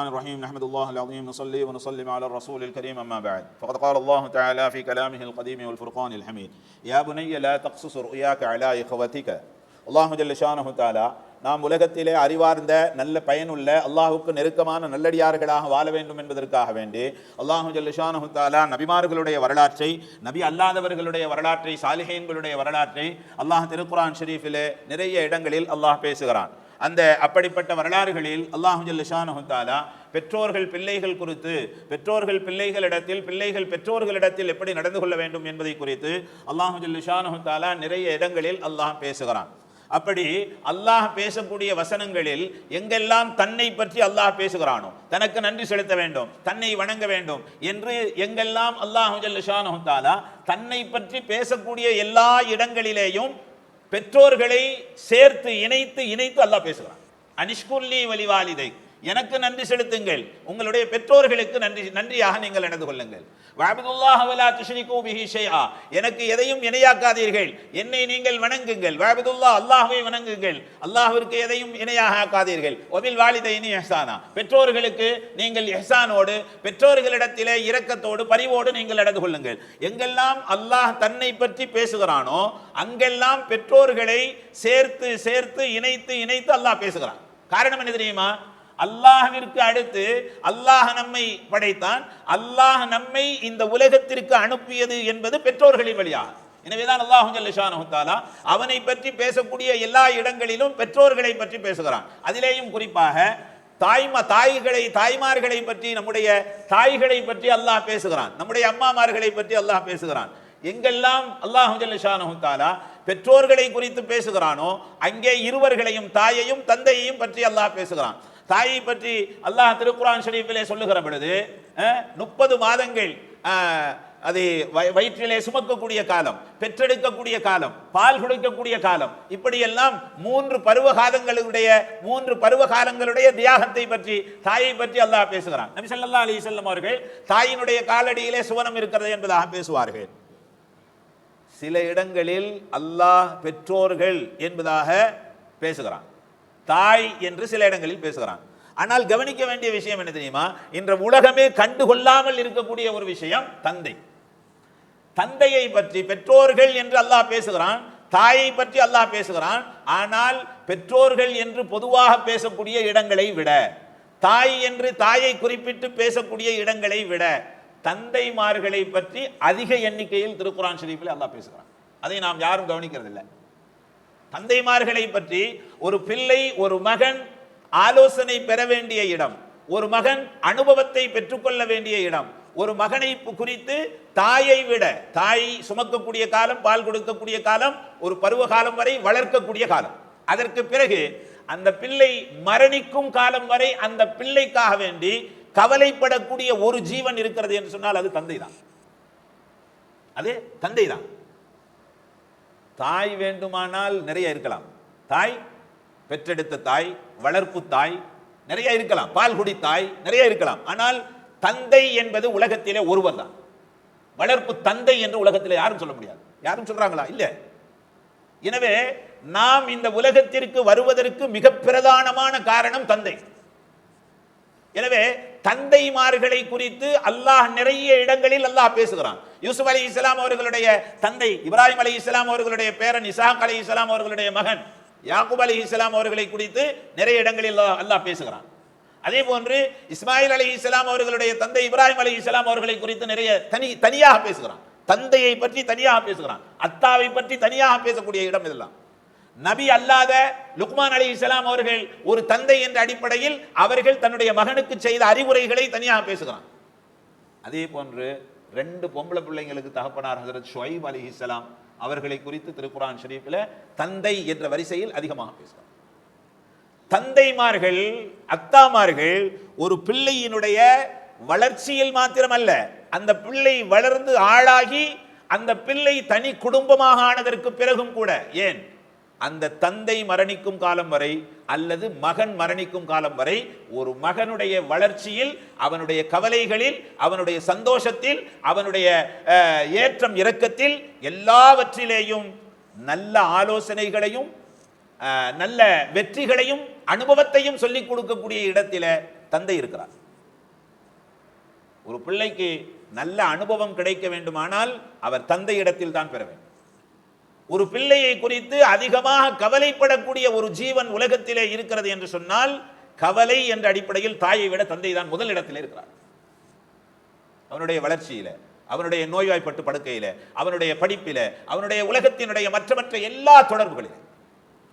الرحمن الرحيم نحمد الله العظيم نصلي ونسلم على الرسول الكريم أما بعد فقد قال الله تعالى في كلامه القديم والفرقان الحميد يا بني لا تقصص رؤياك على إخوتك அல்லாஹு ஜல்ல ஷானஹு தாலா நாம் உலகத்திலே அறிவார்ந்த நல்ல பயனுள்ள அல்லாஹுக்கு நெருக்கமான நல்லடியார்களாக வாழ வேண்டும் என்பதற்காக வேண்டி அல்லாஹு ஜல்ல ஷானஹு தாலா நபிமார்களுடைய வரலாற்றை நபி அல்லாதவர்களுடைய வரலாற்றை சாலிஹேன்களுடைய வரலாற்றை அல்லாஹ் திருக்குரான் ஷெரீஃபிலே நிறைய இடங்களில் அல்லாஹ் பேசுகிறான் அந்த அப்படிப்பட்ட வரலாறுகளில் அல்லாஹு ஜல்லிஷானு பெற்றோர்கள் பிள்ளைகள் குறித்து பெற்றோர்கள் பிள்ளைகளிடத்தில் பிள்ளைகள் பெற்றோர்களிடத்தில் எப்படி நடந்து கொள்ள வேண்டும் என்பதை குறித்து அல்லாஹு ஜல்லிஷானு நிறைய இடங்களில் அல்லாஹ் பேசுகிறான். அப்படி அல்லாஹ் பேசக்கூடிய வசனங்களில் எங்கெல்லாம் தன்னை பற்றி அல்லாஹ் பேசுகிறானோ தனக்கு நன்றி செலுத்த வேண்டும் தன்னை வணங்க வேண்டும் என்று எங்கெல்லாம் அல்லாஹ் ஜல்லிஷானு தாலா தன்னை பற்றி பேசக்கூடிய எல்லா இடங்களிலேயும் பெற்றோர்களை சேர்த்து இணைத்து இணைத்து அல்லாஹ் பேசுகிறான். அனிஷ்குல்லி வலிவாலிதை. எனக்கு நன்றி செலுத்துங்கள். உங்களுடைய பெற்றோர்களுக்கு நன்றி நன்றியாக நீங்கள் நடந்து கொள்ளுங்கள். வாபிதுல்லாஹ் வலா துஷ்ரிகு பிஹி ஷைஆ. எனக்கு எதையும் இணையாக்காதீர்கள். என்னை நீங்கள் வணங்குங்கள். வாபிதுல்லா அல்லாஹ்வை வணங்குங்கள். அல்லாஹ்விற்கு எதையும் இணையாக ஆக்காதீர்கள். ஒபில் வாலிதைனி இஹ்சானா. பெற்றோர்களுக்கு நீங்கள் எஹசானோடு பெற்றோர்களிடத்திலே இரக்கத்தோடு பரிவோடு நீங்கள் நடந்து கொள்ளுங்கள். எங்கெல்லாம் அல்லாஹ் தன்னை பற்றி பேசுகிறானோ அங்கெல்லாம் பெற்றோர்களை சேர்த்து சேர்த்து இணைத்து இணைத்து அல்லாஹ் பேசுகிறான். காரணம் என்ன தெரியுமா? அல்லாஹ்விற்கு அடுத்து அல்லாஹ் நம்மை படைத்தான். அல்லாஹ் நம்மை இந்த உலகத்திற்கு அனுப்பியது என்பது பெற்றோர்களின் வழியாக எனவேதான் அல்லாஹு ஜல்லிஷானு அவனை பற்றி பேசக்கூடிய எல்லா இடங்களிலும் பெற்றோர்களை பற்றி பேசுகிறான். அதிலேயும் குறிப்பாக தாய்மா தாய்களை தாய்மார்களை பற்றி நம்முடைய தாய்களை பற்றி அல்லாஹ் பேசுகிறான். நம்முடைய அம்மாமார்களை பற்றி அல்லாஹ் பேசுகிறான். எங்கெல்லாம் அல்லாஹு ஜல்லிஷானு பெற்றோர்களை குறித்து பேசுகிறானோ அங்கே இருவர்களையும் தாயையும் தந்தையையும் பற்றி அல்லாஹ் பேசுகிறான். தாயை பற்றி அல்லாஹ் திருக்குரான் ஷரீஃபிலே சொல்லுகிற பொழுது முப்பது மாதங்கள் அது வயிற்றிலே சுமக்கக்கூடிய காலம் பெற்றெடுக்கக்கூடிய காலம் பால் கொடுக்கக்கூடிய காலம் இப்படியெல்லாம் மூன்று பருவ காலங்களுடைய மூன்று பருவ காலங்களுடைய தியாகத்தை பற்றி தாயை பற்றி அல்லாஹ் பேசுகிறான். நபி சல்லா அலி செல்லம் அவர்கள் தாயினுடைய காலடியிலே சுவனம் இருக்கிறது என்பதாக பேசுவார்கள். சில இடங்களில் அல்லாஹ் பெற்றோர்கள் என்பதாக பேசுகிறான். தாய் என்று சில இடங்களில் பேசுகிறான். ஆனால் கவனிக்க வேண்டிய விஷயம் என்ன தெரியுமா? இன்ற உலகமே கண்டுகொள்ளாமல் இருக்கக்கூடிய ஒரு விஷயம் தந்தை. தந்தையை பற்றி பெற்றோர்கள் என்று அல்லாஹ் பேசுகிறான் தாயை பற்றி அல்லாஹ் பேசுகிறான் ஆனால் பெற்றோர்கள் என்று பொதுவாக பேசக்கூடிய இடங்களை விட தாய் என்று தாயை குறிப்பிட்டு பேசக்கூடிய இடங்களை விட தந்தைமார்களை பற்றி அதிக எண்ணிக்கையில் திருக்குறான் ஷெரீஃபில் அல்லாஹ் பேசுகிறான். அதை நாம் யாரும் கவனிக்கிறதில்லை. தந்தைமார்களை பற்றி ஒரு பிள்ளை ஒரு மகன் ஆலோசனை பெற வேண்டிய இடம். ஒரு மகன் அனுபவத்தை பெற்றுக்கொள்ள வேண்டிய இடம். ஒரு மகனை குறித்து தாயை விட தாய் சுமக்கக்கூடிய காலம் பால் கொடுக்கக்கூடிய காலம் ஒரு பருவ காலம் வரை வளர்க்கக்கூடிய காலம். அதற்கு பிறகு அந்த பிள்ளை மரணிக்கும் காலம் வரை அந்த பிள்ளைக்காக வேண்டி கவலைப்படக்கூடிய ஒரு ஜீவன் இருக்கிறது என்று சொன்னால் அது தந்தை தான் அது தந்தை தான் தாய் வேண்டுமானால் நிறைய இருக்கலாம். தாய் பெற்றெடுத்த தாய் வளர்ப்பு தாய் நிறைய இருக்கலாம். பால் குடி தாய் நிறைய இருக்கலாம். ஆனால் தந்தை என்பது உலகத்திலே ஒருவர் தான். வளர்ப்பு தந்தை என்று உலகத்தில் யாரும் சொல்ல முடியாது. யாரும் சொல்றாங்களா? இல்ல. எனவே நாம் இந்த உலகத்திற்கு வருவதற்கு மிக பிரதானமான காரணம் தந்தை. எனவே தந்தைமார்களை குறித்து அல்லாஹ் நிறைய இடங்களில் அல்லாஹ் பேசுகிறான். யூசுப் அலி இஸ்லாம் அவர்களுடைய தந்தை இப்ராஹிம் அலி இஸ்லாம் அவர்களுடைய பேரன் இசாக் அலி இஸ்லாம் அவர்களுடைய மகன் யாக்குப் அலி இஸ்லாம் அவர்களை குறித்து நிறைய இடங்களில் அல்லாஹ் அல்லாஹ் பேசுகிறான். அதே போன்று இஸ்மாயில் அலி இஸ்லாம் அவர்களுடைய தந்தை இப்ராஹிம் அலி இஸ்லாம் அவர்களை குறித்து நிறைய தனி தனியாக பேசுகிறான். தந்தையை பற்றி தனியாக பேசுகிறான். அத்தாவை பற்றி தனியாக பேசக்கூடிய இடம் இதெல்லாம். நபி அல்லாத லுக்மான் அலி இஸ்லாம் அவர்கள் ஒரு தந்தை என்ற அடிப்படையில் அவர்கள் தன்னுடைய மகனுக்கு செய்த அறிவுரைகளை தனியாக பேசுகிறான். அதே போன்று ரெண்டு பொம்பளை பிள்ளைங்களுக்கு தகப்பனார் ஹசரத் ஷொய்ப் அலி இஸ்லாம் அவர்களை குறித்து திருக்குரான் ஷரீஃபில் தந்தை என்ற வரிசையில் அதிகமாக பேசுகிறார் தந்தைமார்கள் அத்தாமார்கள் ஒரு பிள்ளையினுடைய வளர்ச்சியில் மாத்திரமல்ல அந்த பிள்ளை வளர்ந்து ஆளாகி அந்த பிள்ளை தனி குடும்பமாக ஆனதற்கு பிறகும் கூட ஏன்? அந்த தந்தை மரணிக்கும் காலம் வரை அல்லது மகன் மரணிக்கும் காலம் வரை ஒரு மகனுடைய வளர்ச்சியில் அவனுடைய கவலைகளில் அவனுடைய சந்தோஷத்தில் அவனுடைய ஏற்றம் இறக்கத்தில் எல்லாவற்றிலேயும் நல்ல ஆலோசனைகளையும் நல்ல வெற்றிகளையும் அனுபவத்தையும் சொல்லிக் கொடுக்கக்கூடிய இடத்தில் தந்தை இருக்கிறார். ஒரு பிள்ளைக்கு நல்ல அனுபவம் கிடைக்க வேண்டுமானால் அவர் தந்தை இடத்தில் தான் பெற வேண்டும். ஒரு பிள்ளையை குறித்து அதிகமாக கவலைப்படக்கூடிய ஒரு ஜீவன் உலகத்திலே இருக்கிறது என்று சொன்னால் கவலை என்ற அடிப்படையில் தாயை விட தந்தை தான் முதல் இடத்தில் இருக்கிறார். அவனுடைய வளர்ச்சியில அவனுடைய நோய்வாய்ப்பட்டு படுக்கையில அவனுடைய படிப்பில அவனுடைய உலகத்தினுடைய மற்ற மற்ற எல்லா தொடர்புகளிலும்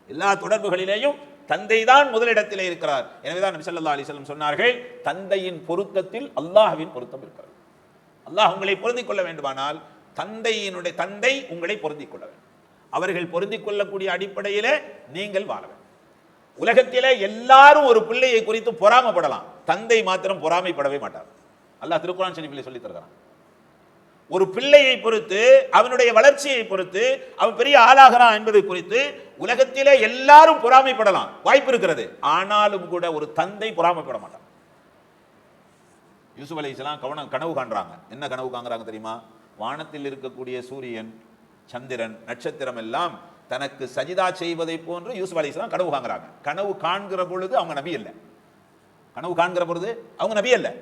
எல்லா தொடர்புகளிலேயும் தந்தை தான் முதலிடத்திலே இருக்கிறார். எனவேதான் நபி ஸல்லல்லாஹு அலைஹி சொன்னார்கள் தந்தையின் பொருத்தத்தில் அல்லாஹ்வின் பொருத்தம் இருக்கிறது. அல்லாஹ் உங்களை பொருந்திக் கொள்ள வேண்டுமானால் தந்தையினுடைய தந்தை உங்களை பொருந்திக் கொள்ள வேண்டும். அவர்கள் பொருந்திக் கொள்ளக்கூடிய அடிப்படையிலே நீங்கள் வாழ வேண்டும். உலகத்திலே எல்லாரும் ஒரு பிள்ளையை குறித்து பொறாமப்படலாம். தந்தை மாத்திரம் பொறாமைப்படவே மாட்டார். அல்லாஹ் திருக்குறான் ஷரீஃபிலே சொல்லி தருகிறான். ஒரு பிள்ளையை பொறுத்து அவனுடைய வளர்ச்சியை பொறுத்து அவன் பெரிய ஆளாகிறான் என்பதை குறித்து உலகத்திலே எல்லாரும் பொறாமைப்படலாம். வாய்ப்பு இருக்கிறது. ஆனாலும் கூட ஒரு தந்தை பொறாமைப்பட மாட்டான் யூசுப் அலைஹிஸ்ஸலாம் கவனம் கனவு காண்றாங்க. என்ன கனவு காண்றாங்க தெரியுமா? வானத்தில் இருக்கக்கூடிய சூரியன் சந்திரன் நட்சத்திரம் எல்லாம் தனக்கு சஜிதா செய்வதை போன்று யூசுப் அலைஹிஸ்ஸலாம் கனவு காண்கிறாங்க. கனவு காண்கிற பொழுது அவங்க நபி இல்லை கனவு காண்கிற பொழுது அவங்க நபி இல்லை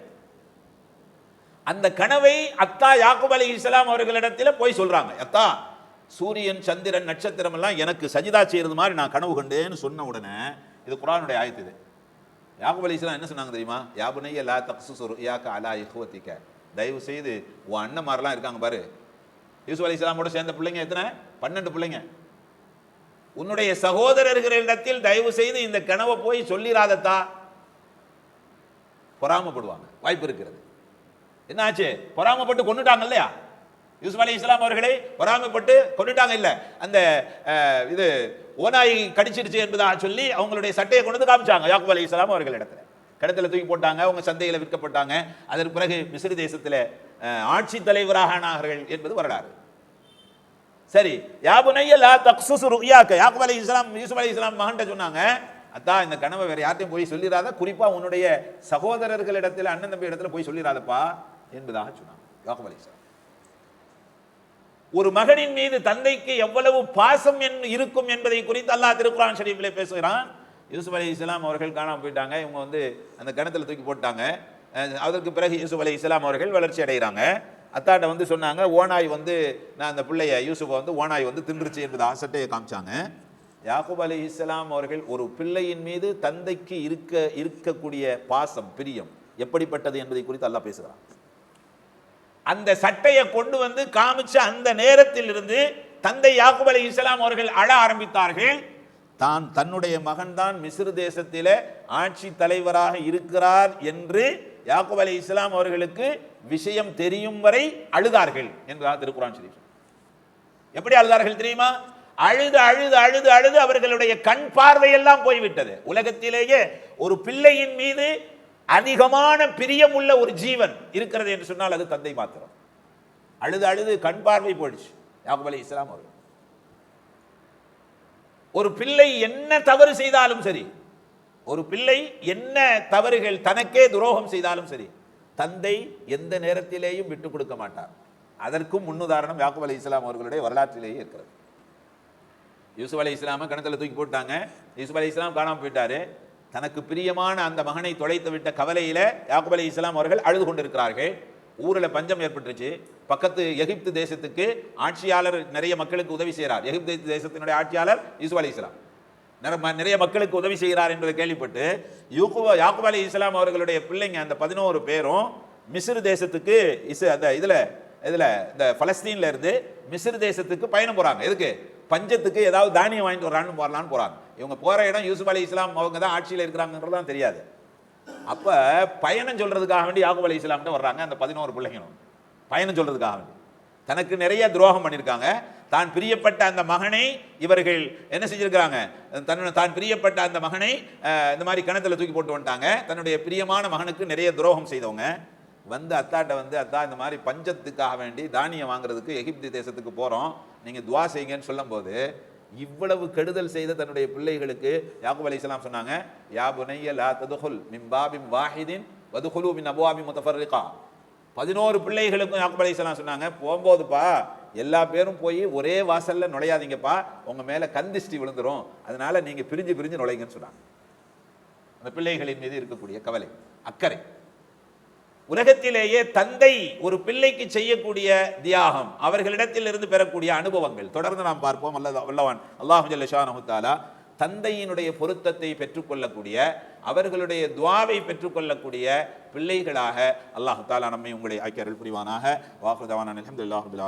அந்த கனவை அத்தா யாக்குப் அலி இஸ்லாம் அவர்களிடத்தில் போய் சொல்றாங்க. அத்தா சூரியன் சந்திரன் நட்சத்திரம் எல்லாம் எனக்கு சஜிதா செய்யறது மாதிரி நான் கனவு கண்டேன்னு சொன்ன உடனே இது குரானுடைய ஆயத்து இது. யாக்கூப் அலி இஸ்லாம் என்ன சொன்னாங்க தெரியுமா? யாபுனைய லா சொரு யாக்க அலா இஹுவத்திக்க. தயவு செய்து உன் மாதிரிலாம் இருக்காங்க பாரு. யூசுப் அலி இஸ்லாமோட சேர்ந்த பிள்ளைங்க எத்தனை? பன்னெண்டு பிள்ளைங்க. உன்னுடைய சகோதரர்களிடத்தில் தயவு செய்து இந்த கனவை போய் சொல்லிராதத்தா. பொறாமப்படுவாங்க. வாய்ப்பு இருக்கிறது. என்னாச்சு? பொறாமப்பட்டு கொண்டுட்டாங்க இல்லையா? யூசுப் அலி இஸ்லாம் அவர்களை பொறாமப்பட்டு கொண்டுட்டாங்க இல்லை. அந்த இது ஓனாய் கடிச்சிருச்சு என்பதாக சொல்லி அவங்களுடைய சட்டையை கொண்டு வந்து காமிச்சாங்க யாக்குப் அலி இஸ்லாம் அவர்கள் இடத்துல. கிடத்துல தூக்கி போட்டாங்க அவங்க சந்தையில் விற்கப்பட்டாங்க. அதற்கு பிறகு மிஸ்ரி தேசத்தில் ஆட்சி தலைவராக ஆனார்கள் என்பது வரலாறு. சரி யாபுனைய லா தக்சுசு ருயாக்க யாக்குப் அலி இஸ்லாம் யூசுப் அலி இஸ்லாம் மகன்கிட்ட சொன்னாங்க அதான் இந்த கனவை வேற யார்ட்டையும் போய் சொல்லிடாத குறிப்பாக உன்னுடைய சகோதரர்களிடத்தில் அண்ணன் தம்பி இடத்துல போய் சொல்லிடாதப்பா என்பதாக சொன்னாங்க யாக்குப் அலி இஸ்லாம் ஒரு மகனின் மீது தந்தைக்கு எவ்வளவு பாசம் என் இருக்கும் என்பதை குறித்து அல்லாஹ் திருக்குரான் ஷரீஃபிலே பேசுகிறான். யூசுப் அலி இஸ்லாம் அவர்கள் காணாமல் போயிட்டாங்க இவங்க வந்து அந்த கிணத்துல தூக்கி போட்டாங்க. அதற்கு பிறகு யூசுப் அலி இஸ்லாம் அவர்கள் வளர்ச்சி அடைகிறாங்க. அத்தாட்ட வந்து சொன்னாங்க ஓனாய் வந்து நான் அந்த பிள்ளைய யூசுஃபை வந்து ஓனாய் வந்து தின்றுச்சு என்பது ஆசட்டையை காமிச்சாங்க. யாக்கூப் அலி இஸ்லாம் அவர்கள் ஒரு பிள்ளையின் மீது தந்தைக்கு இருக்க இருக்கக்கூடிய பாசம் பிரியம் எப்படிப்பட்டது என்பதை குறித்து அல்லா பேசுகிறான். அந்த சட்டையை கொண்டு வந்து காமிச்ச அந்த நேரத்தில் இருந்து தந்தை யாக்குப் அலி இஸ்லாம் அவர்கள் அழ ஆரம்பித்தார்கள். தான் தன்னுடைய மகன்தான் மிஸ்ர் தேசத்திலே ஆட்சி தலைவராக இருக்கிறார் என்று யாக்கூப் அலி இஸ்லாம் அவர்களுக்கு விஷயம் தெரியும் வரை அழுதார்கள் என்பதாக திருக்குறான் ஷரீஃப் எப்படி அழுதார்கள் தெரியுமா? அழுது அழுது அழுது அழுது அவர்களுடைய கண் பார்வையெல்லாம் போய்விட்டது. உலகத்திலேயே ஒரு பிள்ளையின் மீது அதிகமான பிரியம் உள்ள ஒரு ஜீவன் இருக்கிறது என்று சொன்னால் அது தந்தை மாத்திரம். அழுது அழுது கண் பார்வை போயிடுச்சு யாக்கூப் அலி இஸ்லாம் அவர்கள். ஒரு பிள்ளை என்ன தவறு செய்தாலும் சரி ஒரு பிள்ளை என்ன தவறுகள் தனக்கே துரோகம் செய்தாலும் சரி தந்தை எந்த நேரத்திலேயும் விட்டு கொடுக்க மாட்டார். அதற்கும் முன்னுதாரணம் யாக்குப் அலி இஸ்லாம் அவர்களுடைய வரலாற்றிலேயே இருக்கிறது. யூசுப் அலி இஸ்லாமை கிணத்துல தூக்கி போட்டாங்க. யூசுப் அலி இஸ்லாம் காணாமல் போயிட்டாரு. தனக்கு பிரியமான அந்த மகனை தொலைத்து விட்ட கவலையில் யாக்குப் அலி இஸ்லாம் அவர்கள் அழுது கொண்டிருக்கிறார்கள். ஊரில் பஞ்சம் ஏற்பட்டுருச்சு. பக்கத்து எகிப்து தேசத்துக்கு ஆட்சியாளர் நிறைய மக்களுக்கு உதவி செய்கிறார் எகிப்து தேசத்தினுடைய ஆட்சியாளர் யூசுப் அலி இஸ்லாம். நிறைய மக்களுக்கு உதவி செய்கிறார் என்பதை கேள்விப்பட்டு யூகுபா யாக்குப் அலி இஸ்லாம் அவர்களுடைய பிள்ளைங்க அந்த பதினோரு பேரும் மிஸ்ரு தேசத்துக்கு இஸ் அந்த இதில் இதில் இந்த ஃபலஸ்தீனில் இருந்து மிஸ்ரு தேசத்துக்கு பயணம் போகிறாங்க எதுக்கு? பஞ்சத்துக்கு ஏதாவது தானியம் வாங்கிட்டு வரான்னு போகலான்னு போகிறாங்க இவங்க போகிற இடம் யூசுப் அலி இஸ்லாம் அவங்க தான் ஆட்சியில் இருக்கிறாங்கன்றதான் தெரியாது. அப்போ பயணம் சொல்கிறதுக்காக வேண்டி யாகுப் அலி இஸ்லாம்கிட்ட வர்றாங்க அந்த பதினோரு பிள்ளைங்களும். பயணம் சொல்கிறதுக்காக வேண்டி. தனக்கு நிறைய துரோகம் பண்ணியிருக்காங்க. தான் பிரியப்பட்ட அந்த மகனை இவர்கள் என்ன செஞ்சிருக்கிறாங்க? தன்னுடைய தான் பிரியப்பட்ட அந்த மகனை இந்த மாதிரி கிணத்துல தூக்கி போட்டு வந்துட்டாங்க. தன்னுடைய பிரியமான மகனுக்கு நிறைய துரோகம் செய்தவங்க. வந்து அத்தாட்ட வந்து அத்தா இந்த மாதிரி பஞ்சத்துக்காக வேண்டி தானியம் வாங்குறதுக்கு எகிப்து தேசத்துக்கு போகிறோம் நீங்கள் துவா செய்யுங்கன்னு சொல்லும்போது இவ்வளவு கெடுதல் செய்த தன்னுடைய பிள்ளைகளுக்கு யாக்கூப் இஸ்லாம் சொன்னாங்க யா புனைய லா ததுகுல் மின் பாபின் வாஹிதின் வதுகுலு மின் அபுவாபி முத்தஃபர்ரிகா. பதினோரு பிள்ளைகளுக்கும் யாக்கூப் இஸ்லாம் சொன்னாங்க போகும்போதுப்பா எல்லா பேரும் போய் ஒரே வாசல்ல நுழையாதீங்கப்பா. உங்க மேல கந்திஷ்டி விழுந்துரும். அதனால நீங்க பிரிஞ்சு பிரிஞ்சு நுழைங்கன்னு சொன்னாங்க. அந்த பிள்ளைகளின் மீது இருக்கக்கூடிய கவலை அக்கறை. உலகத்திலேயே தந்தை ஒரு பிள்ளைக்கு செய்யக்கூடிய தியாகம் அவர்களிடத்தில் இருந்து பெறக்கூடிய அனுபவங்கள். தொடர்ந்து நாம் பார்ப்போம். அல்லது வல்லவன். அல்லாஹு ஜல்லஷானஹு தந்தையினுடைய பொருத்தத்தை பெற்றுக்கொள்ளக்கூடிய அவர்களுடைய துவாவை பெற்றுக்கொள்ளக்கூடிய பிள்ளைகளாக அல்லாஹு தாலா நம்மை உங்களை ஆக்கியர்கள் புரிவானாக. வாக்குதவான அலமதுல்லாஹுபில்